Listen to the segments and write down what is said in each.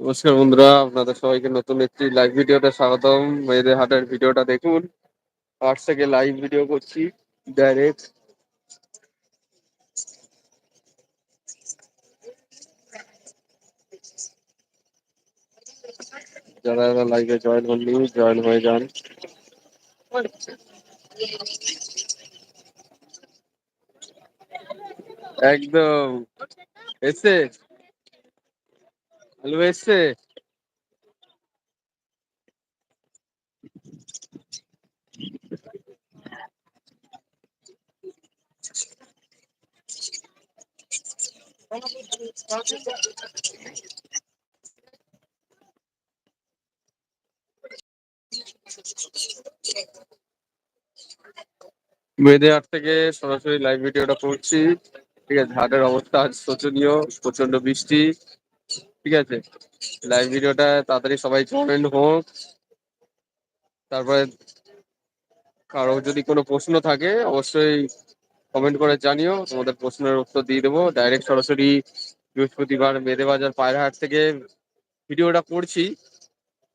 নমস্কার বন্ধুরা, আপনাদের সবাইকে নতুন একটি লাইভ ভিডিওতে স্বাগতম। মেয়েদের হাটের ভিডিওটা দেখুন। থেকে লাইভ ভিডিও করছি ডাইরেক্ট যারা যারা লাইভে জয়েন হননি জয়েন হয়ে যান। একদম। এসছে আলু এসছে মেয়েদের হাট থেকে সরাসরি লাইভ ভিডিওটা করছি। ঠিক আছে, হাটের অবস্থা আজ শোচনীয় প্রচণ্ড বৃষ্টি। ঠিক আছে? লাইভ ভিডিওটা তাড়াতাড়ি সবাই জয়েন হোক। তারপরে কারও যদি কোনো প্রশ্ন থাকে, অবশ্যই কমেন্ট করে জানিও। তোমাদের প্রশ্নের উত্তর দিয়ে দেবো। ডাইরেক্ট সরাসরি বৃহস্পতিবার মেদেবাজার পায়রাহাট থেকে ভিডিওটা করছি।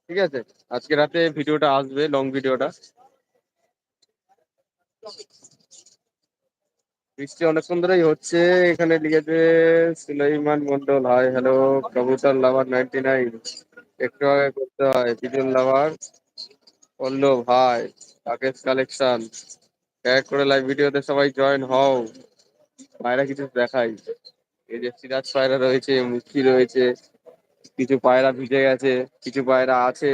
ঠিক আছে? আজকে রাতে ভিডিওটা আসবে লং ভিডিওটা বৃষ্টি অনেকক্ষণ ধরেই হচ্ছে। এখানে লিখেছে, সুলাইমান মন্ডল হাই হ্যালো কবুতর লাভার নাইনটি নাইন একটু আগে করতে হয়, Bijul lover Pallab hi Rakesh collection এক করে লাইভ ভিডিওতে সবাই জয়েন হও। পায়রা কিছু দেখাই। এই যে সিরাজ পায়রা রয়েছে, মুখি রয়েছে, কিছু পায়রা ভিজে গেছে, কিছু পায়রা আছে।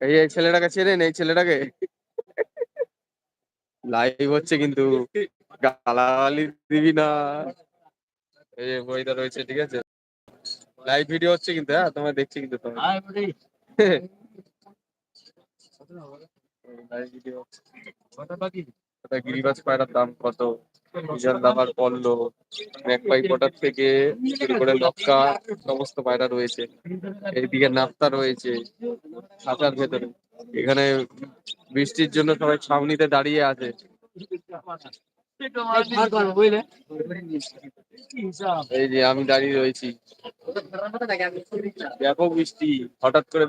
এই এই ছেলেটাকে চেনেন? এই ছেলেটাকে? লাইভ হচ্ছে কিন্তু। গালাগালি দিবি না। এই যে বইটা রয়েছে ঠিক আছে? লাইভ ভিডিও হচ্ছে কিন্তু হ্যাঁ? তোমার দেখছি কিন্তু তোমার লাইভ ভিডিও ওটা গিরিবাজ পায়রার দাম কত? বিশাল ম্যাকপাই থেকে শুরু করে লক্কা সমস্ত পায়রা রয়েছে। এইদিকে নাপ্তা রয়েছে খাঁচার ভেতরে। এখানে বৃষ্টির জন্য সবাই ছাউনিতে দাঁড়িয়ে আছে। ব্যাপক বৃষ্টি, হঠাৎ করে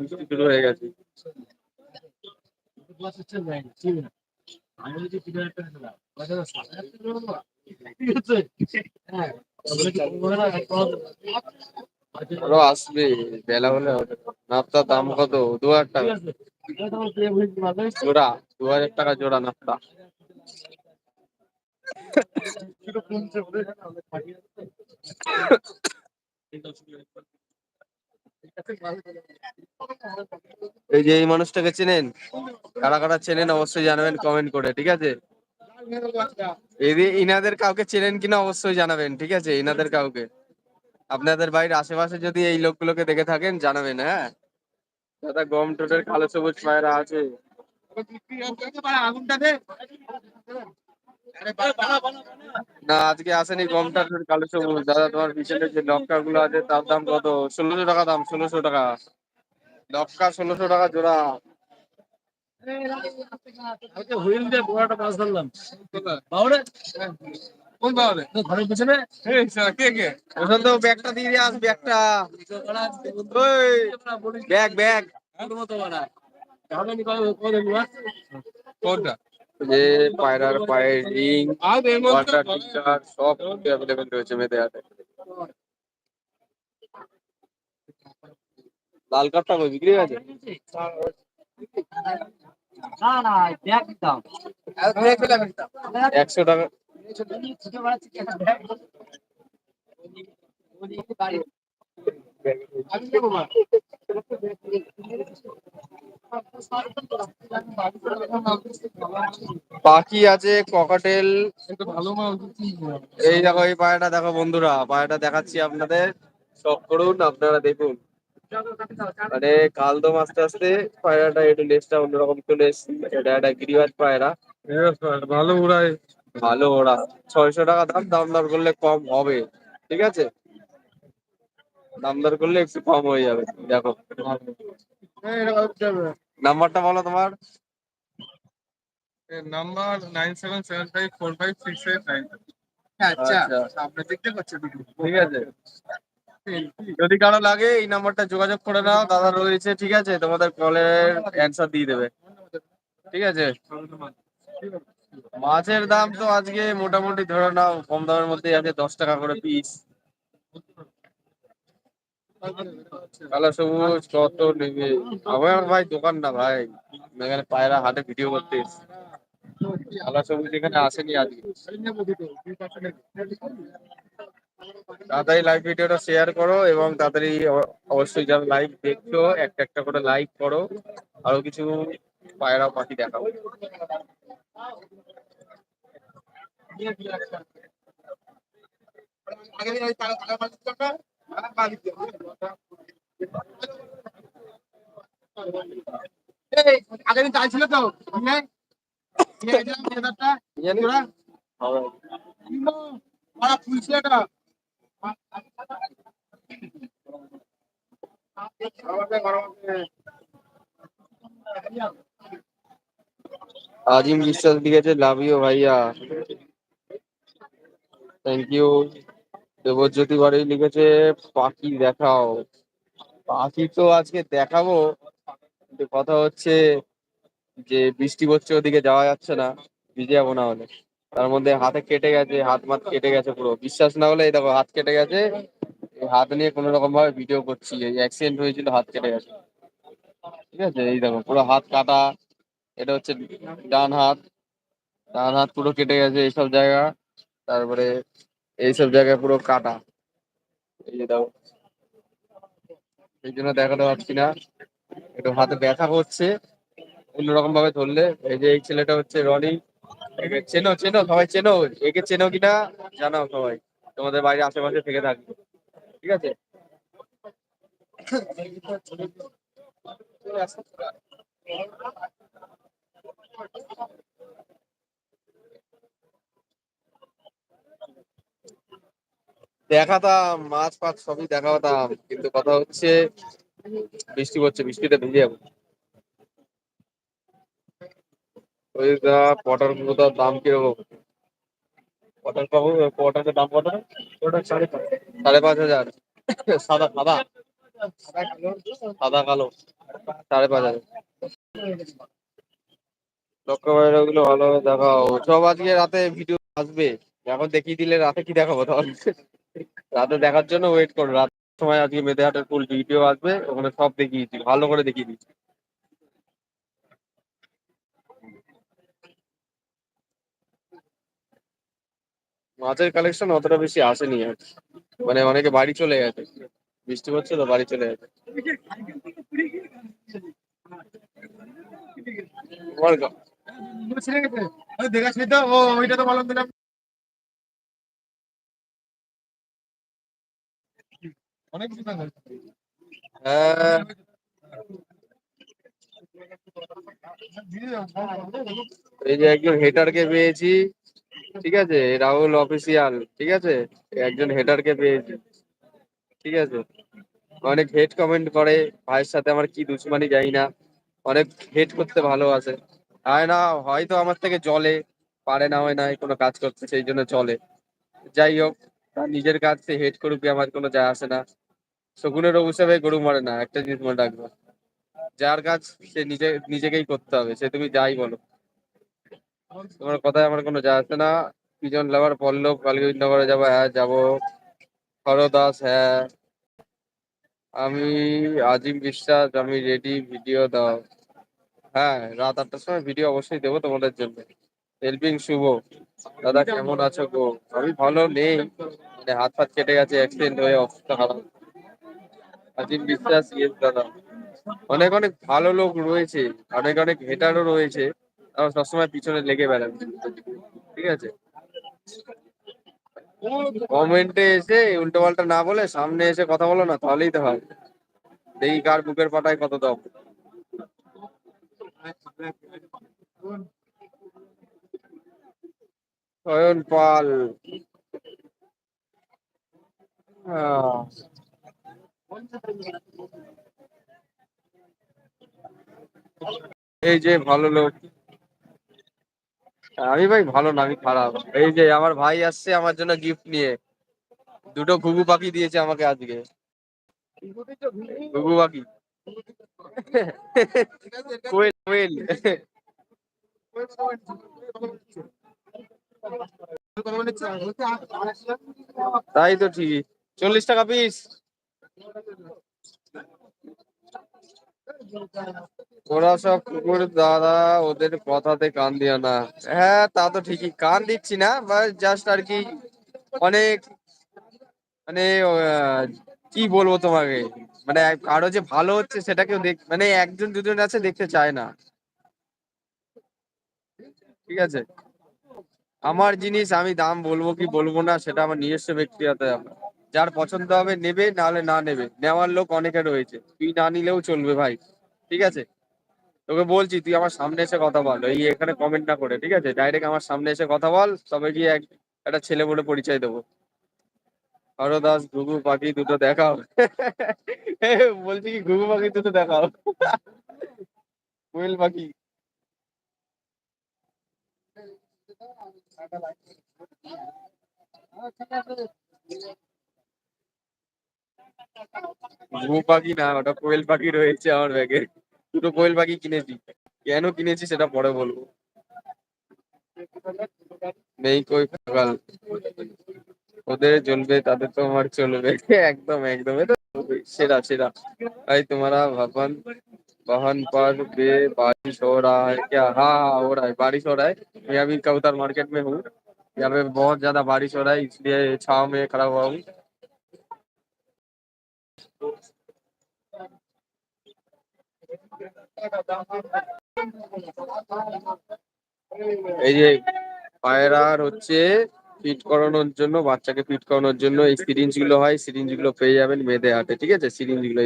আসবে, বেলা হলে নাপ্তার দাম কত? দু হাজার টাকা। জোড়া, দু হাজার টাকা জোড়া নাপ্তা এই যে এই মানুষটাকে চেনেন? কারা কারা চেনেন অবশ্যই জানাবেন কমেন্ট করে, ঠিক আছে? ইনাদের কাউকে চেনেন কিনা অবশ্যই জানাবেন, ঠিক আছে? ইনাদের কাউকে। আপনাদের বাড়ির আশেপাশে যদি এই লোকগুলোকে দেখে থাকেন, জানাবেন হ্যাঁ? দাদা, গম টোটের কালো সবুজ পায়রা আছে। না আজকে আসেনি গমটা কালো সবুজ। দাদা তোমার পিছনে যে লক্কা গুলো আছে তার দাম কত? ষোলোশো টাকা দাম ষোলোশো টাকা। লক্কা ষোলোশো টাকা জোড়া। কোন পাওয়ারে ঘরের পিছনে? কে কে? ওখান তো ব্যাগটা দিয়ে দিয়ে আস ব্যাগটা। ওই ব্যাগ ব্যাগ। কোনটা? যে পায়রার পায়ের রিং ওয়াটার টিচার সব অ্যাভেলেবেল রয়েছে মেয়েদের হাতে লাল কাপটা কই বিক্রি হয়ে না না ব্যাগ দাও একশো টাকা পাখি আছে ককাটেল এই দেখো, এই পায়রাটা দেখো বন্ধুরা পায়রাটা দেখাচ্ছি আপনাদের। শখ করুন, আপনারা দেখুন। মানে কালদম আস্তে আস্তে পায়রাটা একটু লেজটা অন্যরকম চলে এসছে। এটা একটা গিরিবাজ পায়রা। ভালো উড়ায় ভালো ওরা। ছয়শো টাকা দাম দাম দর করলে কম হবে। ঠিক আছে? দাম দর করলে একটু কম হয়ে যাবে দেখো। নাম্বারটা বলো তোমার। Number nine seven seven five four five six eight nine আচ্ছা দেখতে পাচ্ছেন ঠিক আছে। যদি কারও লাগে এই নাম্বারটা যোগাযোগ করে নাও দাদা রয়েছে ঠিক আছে? তোমাদের কলের অ্যান্সার দিয়ে দেবে। ঠিক আছে? মাছের দাম তো আজকে মোটামুটি ধরে নাও কম দামের মধ্যেই আছে দশ টাকা করে পিস কালো সবুজ কত নেবে আমার ভাই দোকান না ভাই এখানে পায়রা হাটে ভিডিও করতে। কালো সবুজ এখানে আসেনি আজকে তাড়াতাড়ি লাইভ ভিডিওটা শেয়ার করো এবং তাড়াতাড়ি অবশ্যই যারা লাইভ দেখছ একটা একটা করে লাইক করো আরও কিছু পায়রা পাখি দেখাও আগের দিন চাইছিল তো নিয়ে নিয়ে গেছিলাম সেটারটা জানি তোরা হবে। ওরা ফুলছে এটা আজিম বিশ্বাস লিখেছে লাভ ইউ ভাইয়া থ্যাংক ইউ দেবজ্যোতি বাড়ি লিখেছে, পাখি দেখাও। পাখি তো আজকে দেখাবো, কিন্তু কথা হচ্ছে যে বৃষ্টি পড়ছে ওদিকে, যাওয়া যাচ্ছে না, ভিজে যাব না হলে। তার মধ্যে হাতে কেটে গেছে, হাত মাত কেটে গেছে পুরো। বিশ্বাস না হলে এই দেখো, হাত কেটে গেছে হাত নিয়ে কোনো রকম ভাবে ভিডিও করছি, এই অ্যাক্সিডেন্ট হয়েছিল, হাত কেটে গেছে। ঠিক আছে? এই দেখো, পুরো হাত কাটা, এটা হচ্ছে ডান হাত ডান হাত পুরো কেটে গেছে এইসব জায়গা। তারপরে এইসব জায়গায় পুরো কাটা। এই যে দেখো এই জন্য দেখাতে পারছি না। একটু হাতে ব্যথা করছে অন্যরকম ভাবে ধরলে। এই যে এই ছেলেটা হচ্ছে রনি। একে চেনো চেনো, সবাই চেনো? একে চেনো কিনা? জানাও সবাই। তোমাদের বাড়ির আশেপাশে থেকে থাকবে ঠিক আছে? দেখাতাম, মাছ ফাছ সবই দেখাতাম, কিন্তু কথা হচ্ছে বৃষ্টি পড়ছে, বৃষ্টিতে ভিজে যাব। ওই দা পটার গুলোটার দাম কীরকম? পটার পাবো পটারের দাম কত? সাড়ে পাঁচ। সাড়ে পাঁচ হাজার। সাদা সাদা? সাদা কালো। সাড়ে পাঁচ হাজার। লক্ষ্য বাইরে ওগুলো ভালোভাবে দেখাও। সব আজকে রাতে ভিডিও আসবে। এখন দেখিয়ে দিলে রাতে কি দেখাবো তাহলে? রাতে দেখার জন্য ওয়েট করো। রাত সময় আজকে মেদেহাটের ফুল ভিডিও আসবে, ওখানে সব দেখিয়েছি ভালো করে দেখিয়ে দিচ্ছি। মাছের কালেকশন অতটা বেশি আসেনি আর। মানে অনেকে বাড়ি চলে গেছে। বৃষ্টি হচ্ছে তো বাড়ি চলে গেছে। তোমার এই যে একজন হেটারকে পেয়েছি, ঠিক আছে, রাহুল অফিসিয়াল ঠিক আছে? একজন হেটারকে পেয়েছি, ঠিক আছে? অনেক হেড কমেন্ট করে, ভাইয়ের সাথে আমার কি দুশ্মনী জানি না। অনেক হেড করতে ভালোবাসে। হয় না, হয়তো আমার থেকে জলে পারে না, হয় না, কোনো কাজ করতে, সেই জন্য চলে যাই হোক নিজের কাজ, সে হেড করুক, আমার কোনো যায় আসে না। শকুনের হিসেবে গরু মারে না, একটা জিনিস মনে রাখবে। যার কাজ সে নিজে, নিজেকেই করতে হবে, সে তুমি যাই বলো। তোমার কথায় আমার কোনো যা আসে না। পিজন লাভার পল্লব কালকে নগরে যাব হ্যাঁ যাব। হরদাস হ্যাঁ। আমি আজিম বিশ্বাস, আমি রেডি ভিডিও দাও। হ্যাঁ রাত আটটার সময় ভিডিও অবশ্যই দেবো তোমাদের জন্য। হেল্পিং শুভ। দাদা, কেমন আছো গো? আমি ভালো, নেই। মানে হাত ফাত কেটে গেছে অ্যাক্সিডেন্ট হয়ে অবস্থা খারাপ। আজিম বিশ্বাস, ইয়েস দাদা। অনেক অনেক ভালো লোক রয়েছে, অনেক অনেক হেটারও রয়েছে। তারা সবসময় পিছনে লেগে বেড়াবে ঠিক আছে? কমেন্টে এসে উল্টো পাল্টা না বলে সামনে এসে কথা বলো না, তাহলেই তো হয়। দেখি কার বুকের পাটায় কত দম অয়ন পাল। এই যে ভালো লোক। আমি ভাই ভালো না, আমি খারাপ। এই যে আমার ভাই আসছে আমার জন্য গিফট নিয়ে। দুটো ঘুঘু পাখি দিয়েছে আমাকে আজকে। ঘুঘু পাখি। কোয়েল কোয়েল। তাই তো ঠিকই। চল্লিশ টাকা পিস ওরা সব কুকুর দাদা ওদের কথাতে কান দিও না। হ্যাঁ তা তো ঠিকই। কান দিচ্ছি না বা জাস্ট আর কি অনেক মানে কি বলব তোমাকে? মানে কারও যে ভালো হচ্ছে সেটা কেউ দেখ মানে একজন দুজন আছে দেখতে চায় না। ঠিক আছে? আমার জিনিস আমি দাম বলব কি বলব না, সেটা আমার নিজস্ব ব্যক্তিগত যার পছন্দ হবে নেবে, নাহলে না নেবে। নেওয়ার লোক অনেকে রয়েছে। তুই না নিলেও চলবে ভাই। ঠিক আছে? তোকে বলছি, তুই আমার সামনে এসে কথা বল। এই এখানে কমেন্ট না করে, ঠিক আছে? ডাইরেক্ট আমার সামনে এসে কথা বল, তবে গিয়ে এক একটা ছেলে বলে পরিচয় দেবো। হরো দাস ঘুঘু, পাখি দুটো দেখাও। বলছি কি, ঘুঘু, পাখি দুটো দেখাও। কোয়েল পাখি। ঘুঘু পাখি না, ওটা কোয়েল পাখি রয়েছে আমার ব্যাগে। দুটো কোয়েল পাখি কিনেছি কেন কিনেছি সেটা পরে বলবো নেই কই সকাল ওদের জ্বলবে তাদের তো আমার চলবে একদম একদম এটা সেরা সেরা भाई तुम्हारा भवन वाहन पर बे बारिश हो रहा है क्या हाँ हाँ हो रहा है बारिश हो रहा है मैं अभी कबूतर मार्केट में हूँ यहाँ पे बहुत ज्यादा बारिश हो रहा है इसलिए छाव में खड़ा हुआ हूँ এই যে পায়রার হচ্ছে ফিট করানোর জন্য বাচ্চাকে ফিট করানোর জন্য এই সিরিঞ্জগুলো হয়। সিরিঞ্জগুলো পেয়ে যাবেন মেয়েদের হাতে ঠিক আছে? সিরিঞ্জগুলো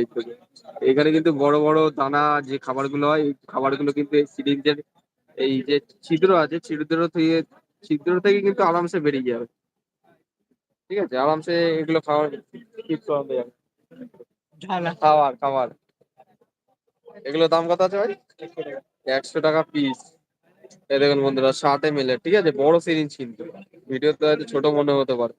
এখানে কিন্তু বড় বড় দানা যে খাবারগুলো হয় এই খাবারগুলো কিন্তু এই সিরিঞ্জের এই যে ছিদ্র আছে ছিদ্র থেকে ছিদ্র থেকে কিন্তু আরামসে বেরিয়ে যাবে। ঠিক আছে? আরামসে এগুলো খাওয়ার ফিট করানো যাবে। খাবার খাবার এগুলো দাম কত আছে ভাই একশো টাকা পিস এই দেখুন বন্ধুরা ষাট এম এর ঠিক আছে বড় সিরিঞ্জ কিন্তু ভিডিওতে হয়তো ছোট মনে হতে পারে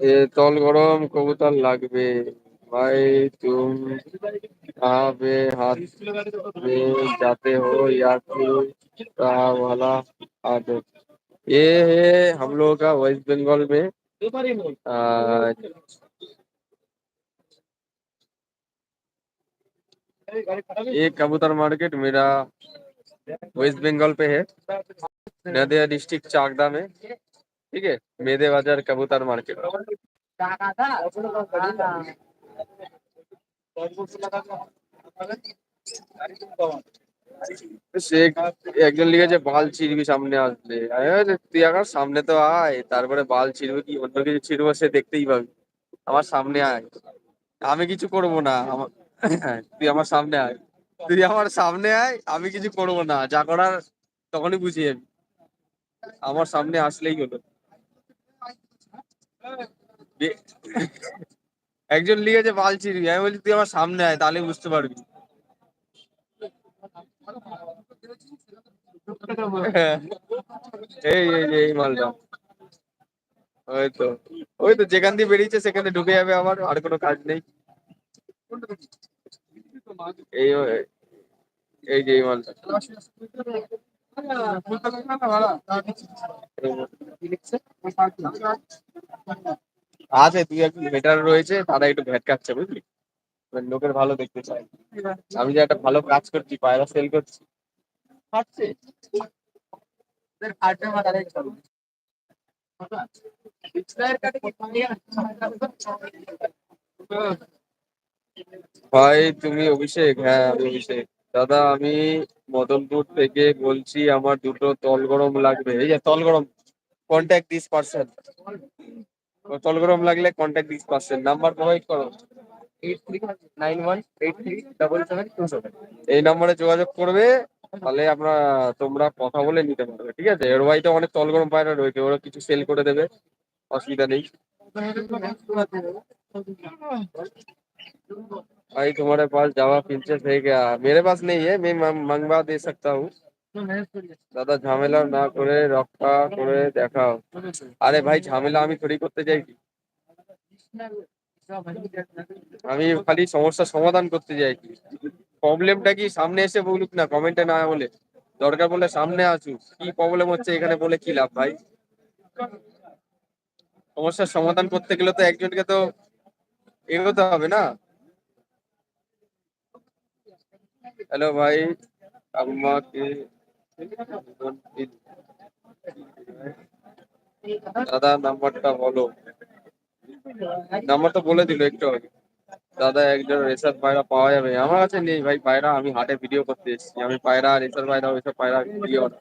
এ তল গরম কবুতর লাগবে ভাই তুম कहाँ पे हाथ में जाते हो या फिर कहा वाला आदत ये है हम लोगों का वेस्ट बंगाल में ये कबूतर मार्केट मेरा वेस्ट बंगाल पे है, नदिया डिस्ट्रिक्ट चाकदा में, ठीक है, मेदे बाज़ार कबूतर मार्केट। সে একজন লিখেছে, বাল ছিড়বি সামনে আসলে তুই এখন সামনে তো আয়, তারপরে বাল ছিড়বি কি অন্য কিছু ছিড়বো সে দেখতেই পাবি। আমার সামনে আয়। আমি কিছু করব না তুই আমার সামনে আয়। তুই আমার সামনে আয়, আমি কিছু করব না, যা করার তখনই বুঝি আমি আমার সামনে আসলেই হলো। একজন লিখেছে, বাল ছিড়বি আমি বলছি, তুই আমার সামনে আয় তাহলে বুঝতে পারবি। এই এই এই মালটা। ওই তো। ওই তো যেখান দিয়ে বেরিয়েছে, সেখানে ঢুকে যাবে আবার, আর কোনো কাজ নেই। এই এই যে এই মালটা। আছে তুই একটু ভেটার রয়েছে, তারা একটু ভ্যাট কাটছে বুঝলি? লোকের ভালো দেখতে চাই আমি যে একটা ভালো কাজ করছি, পায়রা সেল করছি। খাচ্ছে ভাই তুমি অভিষেক হ্যাঁ আমি অভিষেক। দাদা আমি মদনপুর থেকে বলছি আমার দুটো তল গরম লাগবে। এই যে তল গরম কন্ট্যাক্ট দিস পার্সন তল গরম লাগলে contact this person number provide করো। Eight three nine one eight three double seven two seven এই নম্বরে যোগাযোগ করবে। তাহলে আমরা তোমরা কথা বলে নিতে পারবে ঠিক আছে এর বাড়িতে অনেক তল গরম পায়রা রয়েছে ওরা কিছু সেল করে দেবে অসুবিধা নেই भाई तुम्हारे पास जावा फीचर्स है क्या मेरे पास नहीं है मैं मंग- मंगवा दे सकता हूँ দাদা ঝামেলা না করে রক্ষা করে দেখাও আরে ভাই ঝামেলা আমি থোড়ি করতে যাই কি? আমি খালি সমস্যার সমাধান করতে যাই প্রবলেমটা কি সামনে এসে বলুক না কমেন্টে না বলে দরকার বলে সামনে আসুক। কি প্রবলেম হচ্ছে এখানে বলে কি লাভ ভাই? সমস্যার সমাধান করতে গেলে তো একজনকে তো এগোতে হবে না। হ্যালো ভাই আমাকে দাদা নাম্বারটা বলো। নাম্বারটা বলে দিল একটু আগে। দাদা একজন রেসার পায়রা পাওয়া যাবে। আমার কাছে নেই ভাই পায়রা, আমি হাটে ভিডিও করতে এসেছি। আমি পায়রা রেসার পায়রা ওইসব পায়রা ভিডিও না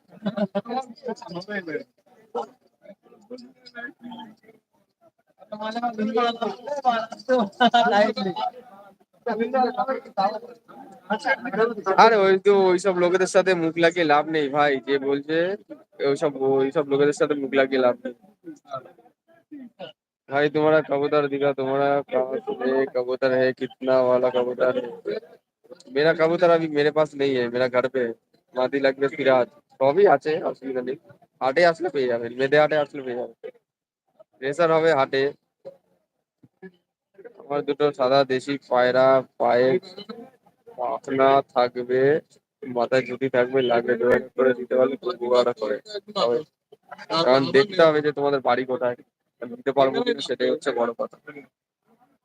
আরে ওই তো ওইসব লোকেদের সাথে মুখ লাগিয়ে লাভ নেই ভাই, যে বলছে ওইসব ওইসব লোকেদের সাথে মুখ লাগিয়ে লাভ নেই। भाई तुम्हारा कबूतर दिखा तुम्हारा कहाँ से कबूतर है कितना वाला कबूतर है मेरा कबूतर अभी मेरे पास नहीं है मेरा घर पे है মাদি লাগবে সিরাজ সবই আছে অসুবিধা নেই হাটে আসলে পেয়ে যাবেন মেদে হাটে আসলে পেয়ে যাবেন রেসার হবে হাটে আমার দুটো সাদা দেশি পায়রা পায়ে পাখনা থাকবে মাথায় জুতি থাকবে লাগবে ডোয়ার করে দিতে পারলে খুব উপকার করে হবে। কারণ দেখতে হবে যে তোমাদের বাড়ি কোথায় দিতে পারব কিনা সেটাই হচ্ছে বড় কথা।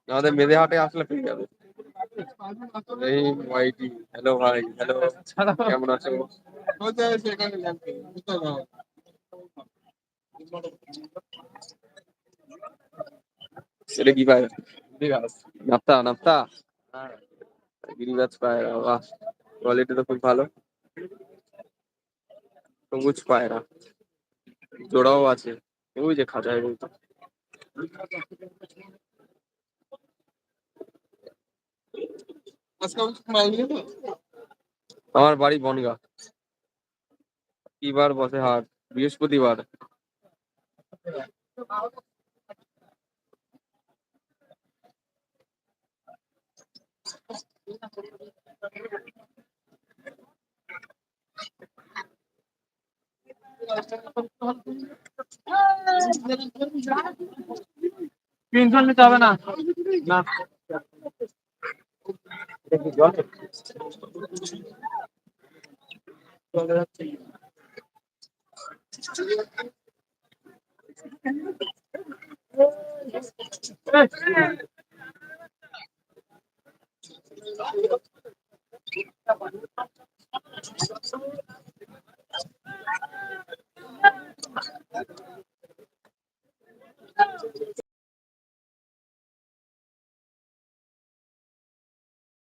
আমাদের মেদে হাটে আসলে পেয়ে যাবে। এই ওয়াইটি হ্যালো ভাই হ্যালো কেমন আছো? সেটা কি পায় নাপ্তা কোয়ালিটি তো খুব ভালো। সবুজ পায়রা। জোড়াও আছে। ওই যে খাঁচায় বলতো। আমার বাড়ি বনগা। কি বার বসে হাট বৃহস্পতিবার। তিনজন নিতে হবে না না